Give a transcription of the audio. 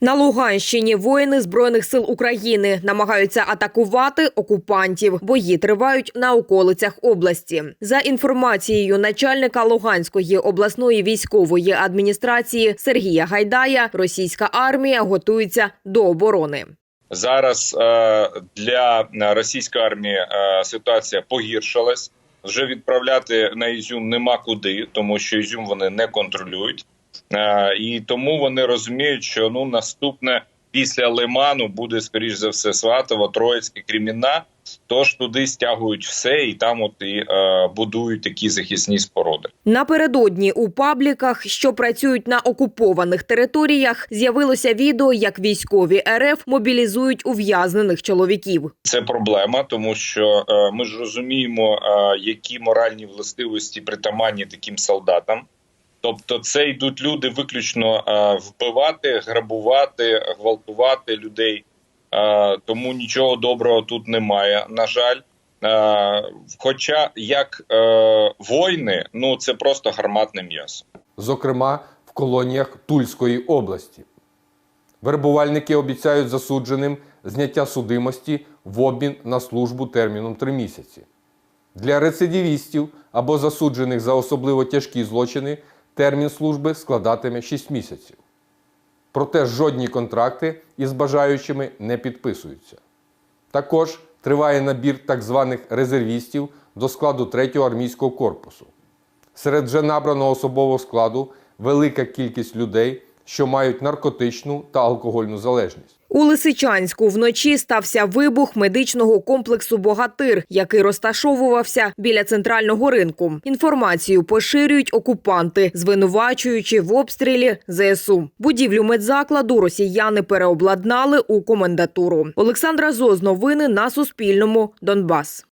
На Луганщині воїни збройних сил України намагаються атакувати окупантів. Бої тривають на околицях області. За інформацією начальника Луганської обласної військової адміністрації Сергія Гайдая, російська армія готується до оборони. Зараз е, для російської армії е, ситуація погіршилась. Вже відправляти на Ізюм нема куди, тому що Ізюм вони не контролюють. Е, і тому вони розуміють, що ну наступне після Лиману буде скоріш за все Сватово, Троїцьке, Кремінна. Тож туди стягують все, і там от і е, будують такі захисні споруди. Напередодні у пабліках, що працюють на окупованих територіях, з'явилося відео, як військові РФ мобілізують ув'язнених чоловіків. Це проблема, тому що е, ми ж розуміємо, е, які моральні властивості притаманні таким солдатам. Тобто, це йдуть люди виключно е, вбивати, грабувати, гвалтувати людей. Е, тому нічого доброго тут немає. На жаль, е, хоча як воїни, ну це просто гарматне м'ясо. зокрема в колоніях Тульської області. Вербувальники обіцяють засудженим зняття судимості в обмін на службу терміном 3 місяці. Для рецидивістів або засуджених за особливо тяжкі злочини термін служби складатиме 6 місяців. Проте жодні контракти із бажаючими не підписуються. Також триває набір так званих резервістів до складу 3-го армійського корпусу. Серед вже набраного особового складу велика кількість людей, що мають наркотичну та алкогольну залежність. У Лисичанську вночі стався вибух медичного комплексу Богатир, який розташовувався біля центрального ринку. Інформацію поширюють окупанти, звинувачуючи в обстрілі ЗСУ. Будівлю медзакладу росіяни переобладнали у комендатуру. Олександра Зоз, новини на Суспільному. Донбас.